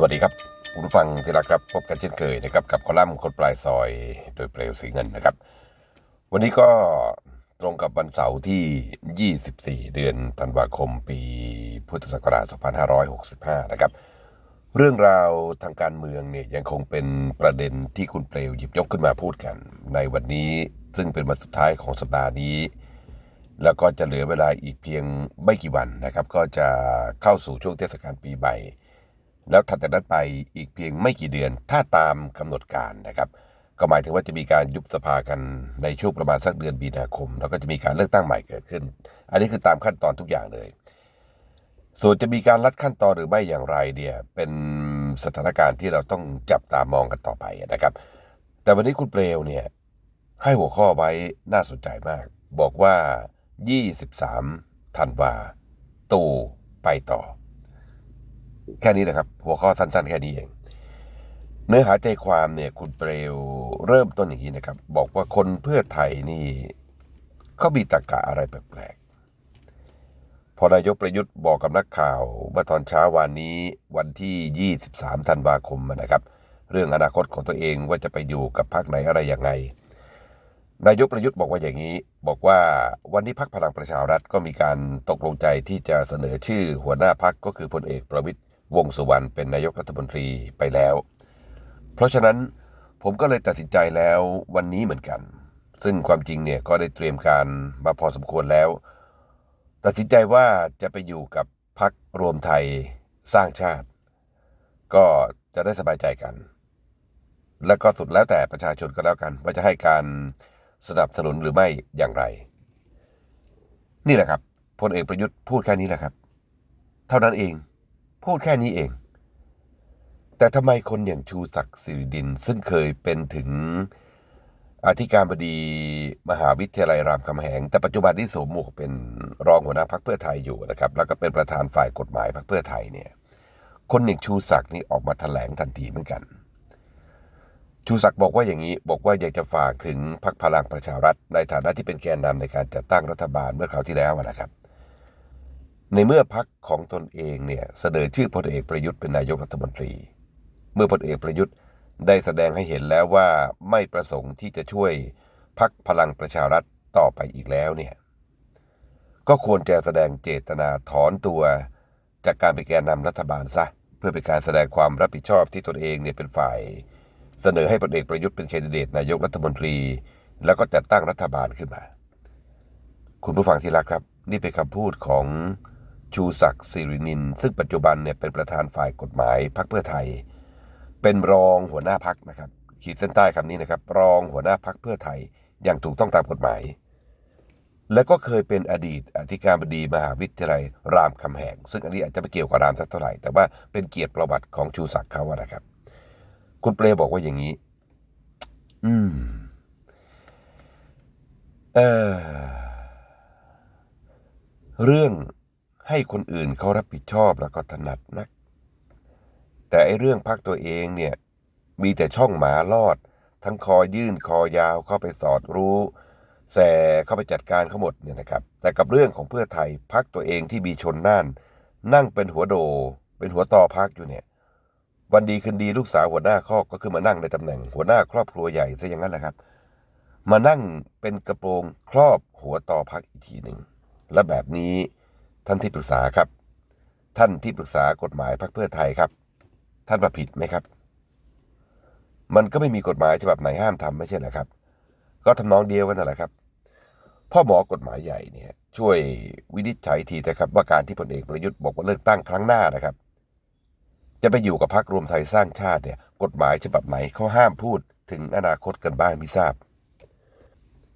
สวัสดีครับคุณผู้ฟังที่รักครับพบกันเช่นเคยนะครับกับคอลัมน์คนปลายซอยโดยเปลวสีเงินนะครับ วันนี้ก็ตรงกับวันเสาร์ที่ 24 เดือนธันวาคมปีพุทธศักราช 2565 นะครับ เรื่องราวทางการเมืองเนี่ยยังคงเป็นประเด็นที่คุณเปลวหยิบยกขึ้นมาพูดกัน ในวันนี้ซึ่งเป็นวันสุดท้ายของสัปดาห์นี้ แล้วก็จะเหลือเวลาอีกเพียงไม่กี่วันนะครับ ก็จะเข้าสู่ช่วงเทศกาลปีใหม่ แล้วถัดจากนั้นไปอีกเพียงไม่กี่เดือนถ้าตามกำหนดการนะครับ ก็หมายถึงว่าจะมีการยุบสภากันในช่วงประมาณสักเดือนมีนาคม แล้วก็จะมีการเลือกตั้งใหม่เกิดขึ้น อันนี้คือตามขั้นตอนทุกอย่างเลย ส่วนจะมีการลัดขั้นตอนหรือไม่อย่างไรเนี่ยเป็นสถานการณ์ที่เราต้องจับตามองกันต่อไปนะครับ แต่วันนี้คุณเปลวเนี่ยให้หัวข้อไว้น่าสนใจมาก บอกว่า 23 ธันวาตู่ไปต่อ แค่นี้นะครับ หัวข้อสั้นๆ แค่นี้เอง เนื้อหาใจความเนี่ย คุณเปลวเริ่มต้นอย่างนี้นะครับ บอกว่าคนเพื่อไทยนี่เขามีตรรกะอะไรแปลกๆ พอนายกประยุทธ์บอกกับนักข่าวเมื่อตอนเช้าวันนี้วันที่ 23 ธันวาคมนะครับ เรื่องอนาคตของตัวเองว่าจะไปอยู่กับพรรคไหนอะไรยังไงนายกประยุทธ์บอกว่าอย่างนี้ บอกว่าวันนี้พักพลังประชารัฐก็มีการตกลงใจที่จะเสนอชื่อหัวหน้าพักก็คือพลเอกประวิตย วงสุวรรณเป็นนายกรัฐมนตรีไปแล้ว เพราะฉะนั้นผมก็เลยตัดสินใจแล้ววันนี้เหมือนกัน ซึ่งความจริงเนี่ยก็ได้เตรียมการมาพอสมควรแล้ว ตัดสินใจว่าจะไปอยู่กับพักรวมไทยสร้างชาติ ก็จะได้สบายใจกัน แล้วก็สุดแล้วแต่ประชาชนก็แล้วกัน ว่าจะให้การสนับสนุนหรือไม่อย่างไร นี่แหละครับพลเอกประยุทธ์พูดแค่นี้แหละครับ เท่านั้นเอง พูดแค่นี้เอง แต่ทำไมคนอย่างชูศักดิ์สิริดิน ซึ่งเคยเป็นถึงอธิการบดีมหาวิทยาลัยรามคำแหง แต่ปัจจุบันที่สวมหมวกเป็นรองหัวหน้าพักเพื่อไทยอยู่นะครับ แล้วก็เป็นประธานฝ่ายกฎหมายพักเพื่อไทยเนี่ย คนอย่งชูศักดิ์นี่ออกมาแถลงทันทีเหมือนกัน ชูศักดิ์บอกว่าอย่างนี้บอกว่าอยากจะฝากถึงพรรคพลังประชารัฐในฐานะที่เป็นแกนนำในการจัดตั้งรัฐบาลเมื่อคราวที่แล้วนะครับ ในเมื่อพรรคของตนเองเนี่ยเสนอชื่อพลเอกประยุทธ์เป็นนายกรัฐมนตรี เมื่อพลเอกประยุทธ์ได้แสดงให้เห็นแล้วว่าไม่ประสงค์ที่จะช่วยพรรคพลังประชารัฐต่อไปอีกแล้วเนี่ยก็ควรจะแสดงเจตนาถอนตัวจากการเป็นแกนนำรัฐบาลซะเพื่อเป็นการแสดงความรับผิดชอบที่ตนเองเนี่ยเป็นฝ่าย เสนอให้พลเอกประยุทธ์เป็นแคนดิเดตนายกรัฐมนตรี แล้วก็จัดตั้งรัฐบาลขึ้นมา คุณผู้ฟังที่รักครับ นี่เป็นคำพูดของ ชูศักดิ์สิรินิน ซึ่งปัจจุบันเนี่ยเป็นประธานฝ่ายกฎหมายพรรคเพื่อไทย เป็นรองหัวหน้าพักนะครับ ขีดเส้นใต้คำนี้นะครับ รองหัวหน้าพักเพื่อไทยอย่างถูกต้องตามกฎหมาย และก็เคยเป็นอดีตอธิการบดีมหาวิทยาลัยรามคำแหง ซึ่งอันนี้อาจจะไม่เกี่ยวกับรามสักเท่าไหร่ แต่ว่าเป็นเกียรติประวัติของชูศักดิ์เขาอะนะครับ คุณเปลบอกว่าอย่างนี้ อืม เออเรื่อง ให้คนอื่นเขารับผิดชอบแล้วก็ถนัดนัก แต่ไอ้เรื่องพักตัวเองเนี่ย มีแต่ช่องหมาลอด ทั้งคอยื่นคอยาวเข้าไปสอดรู้แสเข้าไปจัดการเขาหมดเนี่ยนะครับ แต่กับเรื่องของเพื่อไทยพักตัวเองที่มีชนน่าน นั่งเป็นหัวโด เป็นหัวต่อพักอยู่เนี่ย วันดีคืนดีลูกสาวหัวหน้าครอบก็คือมานั่งในตำแหน่งหัวหน้าครอบครัวใหญ่ซะอย่างนั้นแหละครับ มานั่งเป็นกระโปรงครอบหัวต่อพักอีกทีหนึ่งและแบบนี้ ท่านที่ปรึกษาครับ ท่านที่ปรึกษากฎหมายพรรคเพื่อไทยครับ ท่านมาผิดไหมครับ มันก็ไม่มีกฎหมายฉบับไหนห้ามทำไม่ใช่เหรอครับ ก็ทำนองเดียวกันนั่นแหละครับพ่อหมอกฎหมายใหญ่เนี่ยช่วยวินิจฉัยทีนะครับว่าการที่พลเอกประยุทธ์บอกว่าเลือกตั้งครั้งหน้านะครับ จะไปอยู่กับพรรครวมไทยสร้างชาติเนี่ยกฎหมายฉบับไหนเขาห้ามพูดถึงอนาคตกันบ้างไม่ทราบ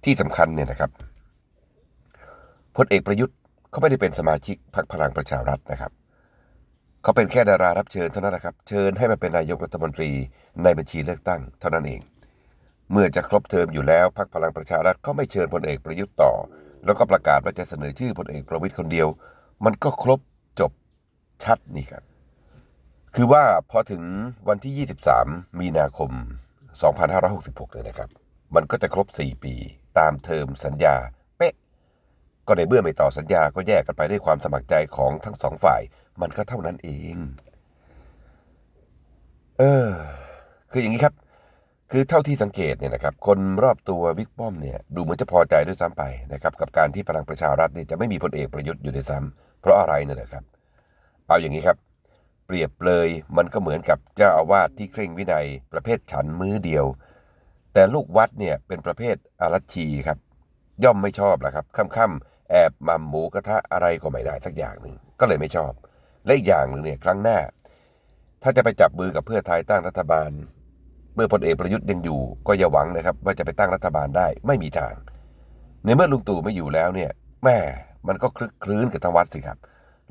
ที่สำคัญเนี่ยนะครับพลเอกประยุทธ์ เขาไม่ได้เป็นสมาชิกพรรคพลังประชารัฐนะครับ เขาเป็นแค่ดารารับเชิญเท่านั้นนะครับ เชิญให้มาเป็นนายกรัฐมนตรีในบัญชีเลือกตั้งเท่านั้นเอง เมื่อจะครบเทอมอยู่แล้วพรรคพลังประชารัฐก็ไม่เชิญพลเอกประยุทธ์ต่อ แล้วก็ประกาศว่าจะเสนอชื่อพลเอกประวิตยคนเดียว มันก็ครบจบชัดนี่ครับคือว่าพอถึงวันที่ 23 มีนาคม 2566 เลยนะครับ มันก็จะครบ 4 ปี ตามเทอมสัญญา ก็ในเมื่อไม่ต่อสัญญาก็แยกกันไปด้วยความสมัครใจของทั้งสองฝ่าย มันก็เท่านั้นเอง เออ คืออย่างนี้ครับ คือเท่าที่สังเกตเนี่ยนะครับ คนรอบตัวบิ๊กป้อมเนี่ย ดูเหมือนจะพอใจด้วยซ้ำไปนะครับ กับการที่พลังประชารัฐเนี่ยจะไม่มีพลเอกประยุทธ์อยู่ด้วยซ้ำเพราะอะไรเนี่ยนะครับ เอาอย่างนี้ครับ เปรียบเลยมันก็เหมือนกับเจ้าอาวาสที่เคร่งวินัย ประเภทฉันมื้อเดียว แต่ลูกวัดเนี่ยเป็นประเภทอารัชชีครับ ย่อมไม่ชอบแหละครับค่ำๆ แอบมัมหมูกระทะอะไรก็ไม่ได้สักอย่างหนึ่งก็เลยไม่ชอบ และอีกอย่างหนึ่งเนี่ยครั้งหน้า ถ้าจะไปจับมือกับเพื่อไทยตั้งรัฐบาล เมื่อพลเอกประยุทธ์ยังอยู่ ก็อย่าหวังนะครับ ว่าจะไปตั้งรัฐบาลได้ไม่มีทาง ในเมื่อลุงตู่ไม่อยู่แล้วเนี่ยแม่มันก็คลึกคลื้นกับทางวัดสิครับ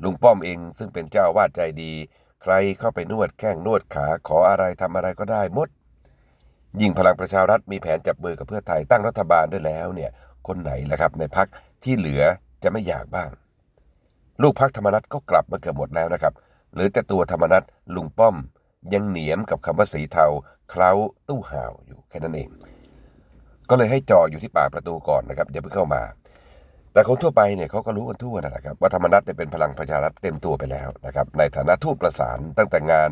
ลุงป้อมเองซึ่งเป็นเจ้าวาดใจดี ใครเข้าไปนวดแข้งนวดขาขออะไรทำอะไรก็ได้หมด ยิ่งพลังประชารัฐมีแผนจับมือกับเพื่อไทยตั้งรัฐบาลด้วยแล้วเนี่ยคนไหนล่ะครับในพัก ที่เหลือจะไม่อยากบ้าง ลูกพักธรรมนัตก็กลับมาเกือบหมดแล้วนะครับ หรือแต่ตัวธรรมนัตลุงป้อม ยังเหนียมกับคำว่าสีเทาเคล้าตู้ห่าวอยู่แค่นั้นเอง ก็เลยให้จออยู่ที่ปากประตูก่อนนะครับอย่าเพิ่งเข้ามา แต่คนทั่วไปเนี่ยเขาก็รู้กันทั่วนะครับว่าธรรมนัตเนี่ยเป็นพลังประชารัฐเต็มตัวไปแล้วนะครับ ในฐานะทูตประสานตั้งแต่งาน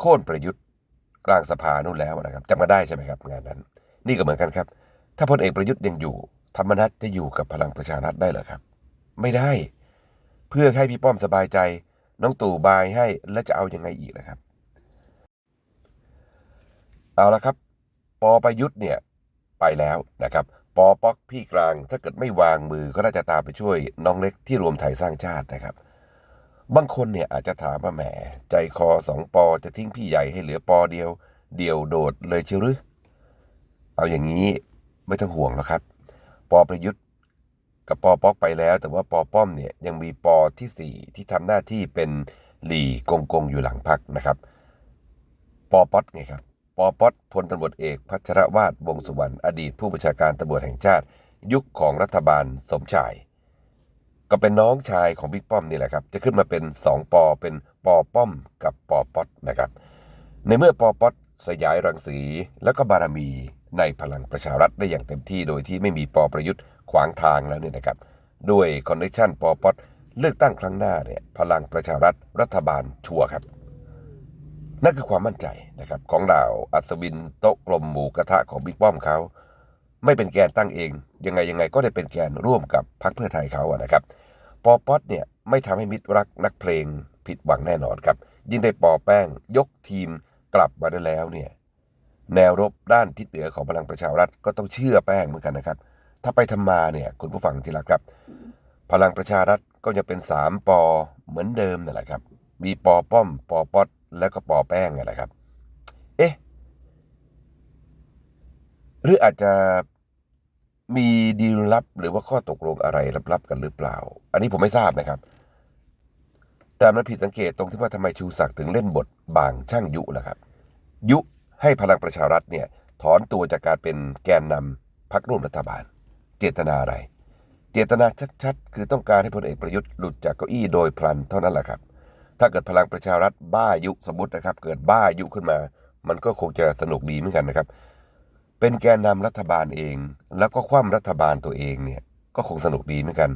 โค่นประยุทธ์กลางสภานู่นแล้วนะครับจำมาได้ใช่ไหมครับงานนั้น นี่ก็เหมือนกันครับ ถ้าพลเอกประยุทธ์ยังอยู่ ธรรมนัตจะอยู่กับพลังประชารัฐได้เหรอครับ ไม่ได้ เพื่อให้พี่ป้อมสบายใจ น้องตู่บายให้แล้วจะเอายังไงอีกนะครับ เอาละครับปอประยุทธ์เนี่ยไปแล้วนะครับปอป๊อกพี่กลางถ้าเกิดไม่วางมือก็น่าจะตามไปช่วยน้องเล็กที่รวมไทยสร้างชาตินะครับ บางคนเนี่ยอาจจะถามว่าแหม ใจคอสองปอจะทิ้งพี่ใหญ่ให้เหลือปอเดียว เดียวโดดเลยเชียวหรือ เอาอย่างนี้ไม่ต้องห่วงแล้วครับ ปอประยุทธ์ กับปอป๊อกไปแล้ว แต่ว่าปอป้อมเนี่ยยังมีปอที่สี่ที่ทำหน้าที่เป็นหลีกงกงอยู่หลังพักนะครับปอป๊อตไงครับปอป๊อตพลตำรวจเอกพัชรวาทวงสุวรรณอดีตผู้บัญชาการตำรวจแห่งชาติ ยุคของรัฐบาลสมชาย ก็เป็นน้องชายของบิ๊กป้อมนี่แหละครับ จะขึ้นมาเป็นสองปอเป็นปอป้อมกับปอป๊อตนะครับ ในเมื่อปอป๊อตสยายรังสีแล้วก็บารมี ในพลังประชารัฐได้อย่างเต็มที่โดยที่ไม่มีปอประยุทธ์ขวางทางแล้วเนี่ยนะครับด้วยคอนเนคชั่นปอป๊อตเลือกตั้งครั้งหน้าเนี่ยพลังประชารัฐรัฐบาลชัวร์ครับ นั่นคือความมั่นใจนะครับของดาวอัศวินโต๊ะกลมหมูกระทะของบิ๊กป้อมเขาไม่เป็นแกนตั้งเอง ยังไงยังไงก็ได้เป็นแกนร่วมกับพรรคเพื่อไทยเขาอะนะครับปอป๊อตเนี่ยไม่ทำให้มิตรรักนักเพลงผิดหวังแน่นอนครับ ยิ่งได้ปอแป้งยกทีมกลับมาได้แล้วเนี่ย แนวรบด้านทิศเหนือของพลังประชารัฐก็ต้องเชื่อแป้งเหมือนกันนะครับ ถ้าไปทำมาเนี่ยคุณผู้ฟังที่รักครับ พลังประชารัฐก็จะเป็นสามปอเหมือนเดิมนั่นแหละครับ มีปอป้อมปอป๊อตแล้วก็ปอแป้งนั่นแหละครับ เอ๊ะ หรืออาจจะมีดีลลับหรือว่าข้อตกลงอะไรลับๆกันหรือเปล่า อันนี้ผมไม่ทราบนะครับ แต่มันผิดสังเกตตรงที่ว่าทำไมชูศักดิ์ถึงเล่นบทบางช่างยุล่ะครับ ยุ ให้พลังประชารัฐเนี่ยถอนตัวจากการเป็นแกนนำพรรคร่วมรัฐบาล เจตนาอะไร เจตนาชัดๆ คือต้องการให้พลเอกประยุทธ์หลุดจากเก้าอี้โดยพลันเท่านั้นแหละครับ ถ้าเกิดพลังประชารัฐบ้ายุสมมตินะครับ เกิดบ้ายุขึ้นมา มันก็คงจะสนุกดีเหมือนกันนะครับ เป็นแกนนำรัฐบาลเอง แล้วก็คว่ำรัฐบาลตัวเองเนี่ยก็คงสนุกดีเหมือนกัน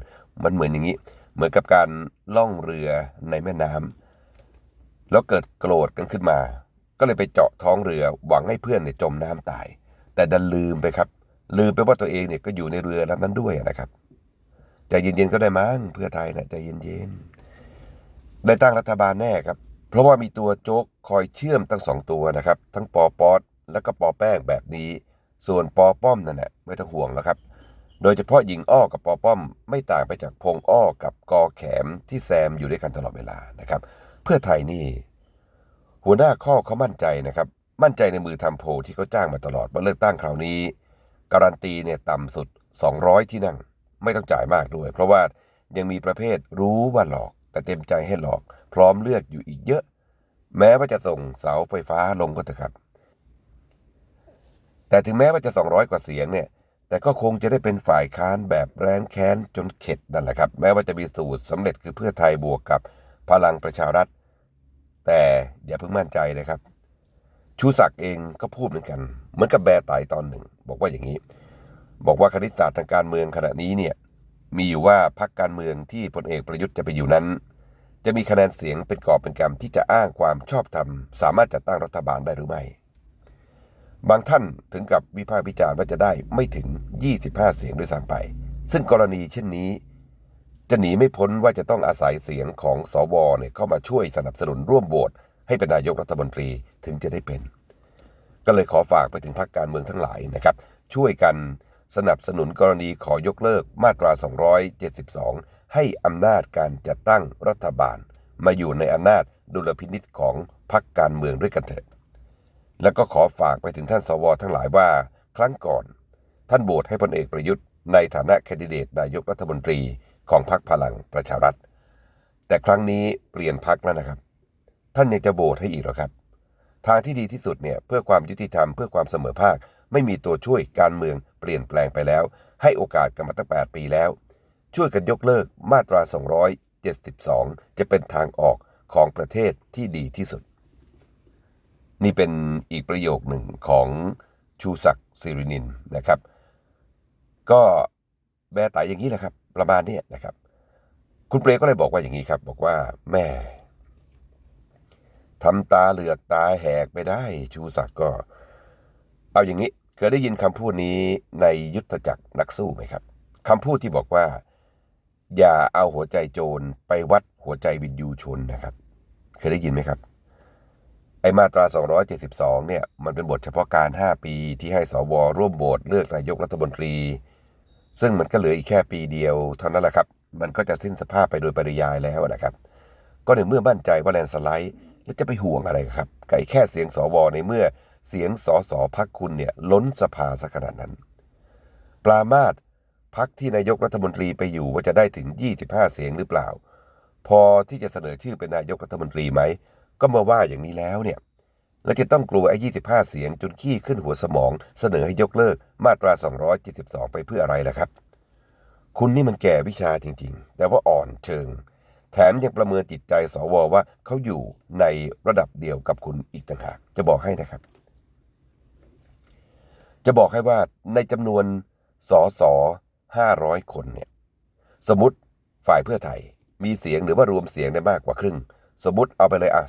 มันเหมือนอย่างนี้ เหมือนกับการล่องเรือในแม่น้ำแล้วเกิดโกรธกันขึ้นมา ก็เลยไปเจาะท้องเรือหวังให้เพื่อนเนี่ยจมน้ำตาย แต่ดันลืมไปครับ ลืมไปว่าตัวเองเนี่ยก็อยู่ในเรือลำนั้นด้วยนะครับใจเย็นๆก็ได้มั้งเพื่อไทยนะใจเย็นๆได้ตั้งรัฐบาลแน่ครับ เพราะว่ามีตัวโจ๊กคอยเชื่อมทั้งสองตัวนะครับ ทั้งปอปอดและก็ปอแป้งแบบนี้ ส่วนปอป้อมนั่นแหละไม่ต้องห่วงแล้วครับ โดยเฉพาะหญิงอ้อกับปอป้อม ไม่ต่างไปจากพงอ้อกับกอแขมที่แซมอยู่ด้วยกันตลอดเวลานะครับ เพื่อไทยนี่ หัวหน้าข้อเขามั่นใจนะครับ มั่นใจในมือทำโพที่เขาจ้างมาตลอดว่าเลือกตั้งคราวนี้ การันตีเนี่ยต่ำสุด 200 ที่นั่ง ไม่ต้องจ่ายมากด้วย เพราะว่ายังมีประเภทรู้ว่าหลอก แต่เต็มใจให้หลอก พร้อมเลือกอยู่อีกเยอะ แม้ว่าจะส่งเสาไฟฟ้าลงก็เถอะครับ แต่ถึงแม้ว่าจะ 200 กว่าเสียงเนี่ยแต่ก็คงจะได้เป็นฝ่ายค้านแบบแร้นแค้นจนเข็ดนั่นแหละครับ แม้ว่าจะมีสูตรสำเร็จคือเพื่อไทยบวกกับพลังประชารัฐ แต่อย่าเพิ่งมั่นใจนะครับ ชูศักดิ์เองก็พูดเหมือนกัน เหมือนกับแบร์ไตตอนหนึ่ง บอกว่าอย่างนี้ บอกว่าคณิตศาสตร์ทางการเมืองขณะนี้เนี่ยมีอยู่ว่าพรรคการเมืองที่พลเอกประยุทธ์จะไปอยู่นั้น จะมีคะแนนเสียงเป็นกอบเป็นกำที่จะอ้างความชอบธรรม สามารถจัดตั้งรัฐบาลได้หรือไม่ บางท่านถึงกับวิพากษ์วิจารณ์ว่าจะได้ไม่ถึง 25 เสียงด้วยซ้ำไป ซึ่งกรณีเช่นนี้ จะหนีไม่พ้นว่าจะต้องอาศัยเสียงของสวเนี่ยเข้ามาช่วยสนับสนุนร่วมโหวตให้เป็นนายกรัฐมนตรีถึงจะได้เป็น ก็เลยขอฝากไปถึงพรรคการเมืองทั้งหลายนะครับ ช่วยกันสนับสนุนกรณีขอยกเลิกมาตรา 272 ให้อำนาจการจัดตั้งรัฐบาล มาอยู่ในอำนาจดุลพินิษของพรรคการเมืองด้วยกันเถิดแล้วก็ขอฝากไปถึงท่านสวทั้งหลายว่า ครั้งก่อน ท่านโหวตให้พลเอกประยุทธ์ในฐานะแคนดิเดตนายกรัฐมนตรี ของพรรคพลังประชารัฐ แต่ครั้งนี้เปลี่ยนพรรคแล้วนะครับ ท่านยังจะโหวตให้อีกหรอครับ ทางที่ดีที่สุดเนี่ยเพื่อความยุติธรรมเพื่อความเสมอภาค ไม่มีตัวช่วยการเมืองเปลี่ยนแปลงไปแล้ว ให้โอกาสกันมาตั้ง 8 ปีแล้ว ช่วยกันยกเลิกมาตรา 272 จะเป็นทางออกของประเทศที่ดีที่สุด นี่เป็นอีกประโยคหนึ่งของชูศักดิ์สิรินินนะครับ ก็แบไตอย่างนี้แหละครับ ประมาณนี้นะครับ คุณเปรก็เลยบอกว่าอย่างนี้ครับ บอกว่าแม่ทำตาเหลือกตาแหกไปได้ชูศักดิ์ก็ เอาอย่างนี้เคยได้ยินคำพูดนี้ในยุทธจักรนักสู้ไหมครับคำพูดที่บอกว่า อย่าเอาหัวใจโจรไปวัดหัวใจวินยูชนนะครับ เคยได้ยินไหมครับ ไอมาตรา 272 เนี่ย มันเป็นบทเฉพาะการ 5 ปีที่ให้สวร่วมโหวตเลือกนายกรัฐมนตรี ซึ่งมันก็เหลืออีกแค่ปีเดียวเท่านั้นแหละครับ มันก็จะสิ้นสภาพไปโดยปริยายแล้วนะครับ ก็ในเมื่อมั่นใจว่าแลนสไลด์แล้วจะไปห่วงอะไรครับไก่แค่เสียงสวในเมื่อเสียงสสพักคุณเนี่ยล้นสภาสักขนาดนั้น ปรามาสพักที่นายกรัฐมนตรีไปอยู่ว่าจะได้ถึง 25 เสียงหรือเปล่า พอที่จะเสนอชื่อเป็นนายกรัฐมนตรีไหม ก็มาว่าอย่างนี้แล้วเนี่ย แล้วจะต้องกลัวไอ้25 เสียงจนขี้ขึ้นหัวสมอง เสนอให้ยกเลิกมาตรา 272 ไปเพื่ออะไรล่ะครับ คุณนี่มันแก่วิชาจริงๆ แต่ว่าอ่อนเชิง แถมยังประเมินจิตใจสวว่าเขาอยู่ในระดับเดียวกับคุณอีกต่างหาก จะบอกให้นะครับ จะบอกให้ว่าในจำนวนสอสอ500 คนเนี่ย สมมติฝ่ายเพื่อไทยมีเสียงหรือว่ารวมเสียงได้มากกว่าครึ่ง สมมติเอาไปเลยอะ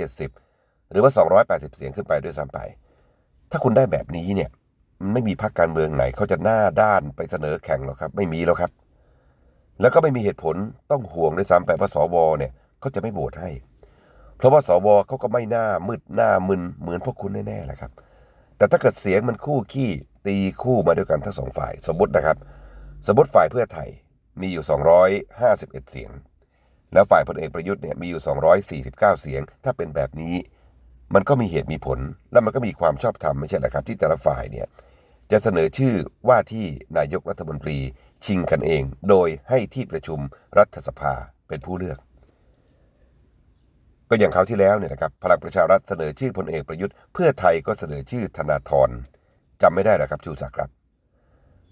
270 หรือว่า 280 เสียงขึ้นไปด้วยซ้ำไป ถ้าคุณได้แบบนี้เนี่ยไม่มีพรรคการเมืองไหนเขาจะหน้าด้านไปเสนอแข่งหรอกครับ ไม่มีแล้วครับ แล้วก็ไม่มีเหตุผลต้องห่วงด้วยซ้ำไปว่าสวเนี่ยเขาจะไม่โหวตให้ เพราะว่าสวเขาก็ไม่หน้ามืดหน้ามึนเหมือนพวกคุณแน่ๆแหละครับ แต่ถ้าเกิดเสียงมันคู่ขี้ตีคู่มาด้วยกันทั้งสองฝ่าย สมมตินะครับ สมมติฝ่ายเพื่อไทยมีอยู่ 251 เสียง แล้วฝ่ายพลเอกประยุทธ์เนี่ยมีอยู่ 249 เสียง ถ้าเป็นแบบนี้ มันก็มีเหตุมีผล แล้วมันก็มีความชอบธรรมไม่ใช่เหรอครับ ที่แต่ละฝ่ายเนี่ยจะเสนอชื่อว่าที่นายกรัฐมนตรีชิงกันเอง โดยให้ที่ประชุมรัฐสภาเป็นผู้เลือก ก็อย่างคราวที่แล้วเนี่ยนะครับพลังประชารัฐเสนอชื่อพลเอกประยุทธ์เพื่อไทยก็เสนอชื่อธนาธรจำไม่ได้หรอครับชูศักดิ์ครับ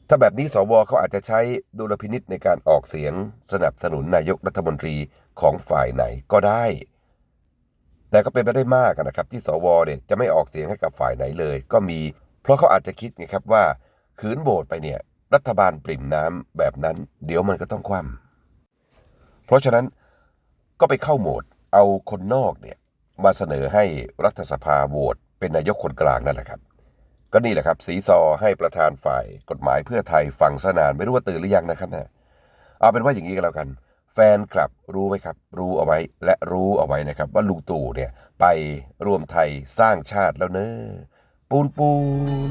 ถ้าแบบนี้สวเขาอาจจะใช้ดุลพินิษในการออกเสียงสนับสนุนนายกรัฐมนตรีของฝ่ายไหนก็ได้ แต่ก็เป็นไปได้มากนะครับ ที่สวเนี่ยจะไม่ออกเสียงให้กับฝ่ายไหนเลย ก็มี เพราะเขาอาจจะคิดไงครับว่าขืนโบสไปเนี่ย รัฐบาลปริ่มน้ำแบบนั้น เดี๋ยวมันก็ต้องคว่ำเพราะฉะนั้นก็ไปเข้าโหมดเอาคนนอกเนี่ยมาเสนอให้รัฐสภาโหวตเป็นนายกคนกลางนั่นแหละครับ ก็นี่แหละครับ สีซอให้ประธานฝ่ายกฎหมายเพื่อไทยฟังสนานไม่รู้ว่าตื่นหรือยังนะครับเนะเอาเป็นว่าอย่างนี้ก็แล้วกัน แฟนคลับรู้ไหมครับ รู้เอาไว้และรู้เอาไว้นะครับ ว่าลุงตู่เนี่ยไปรวมไทยสร้างชาติแล้วเนอะปูนปูน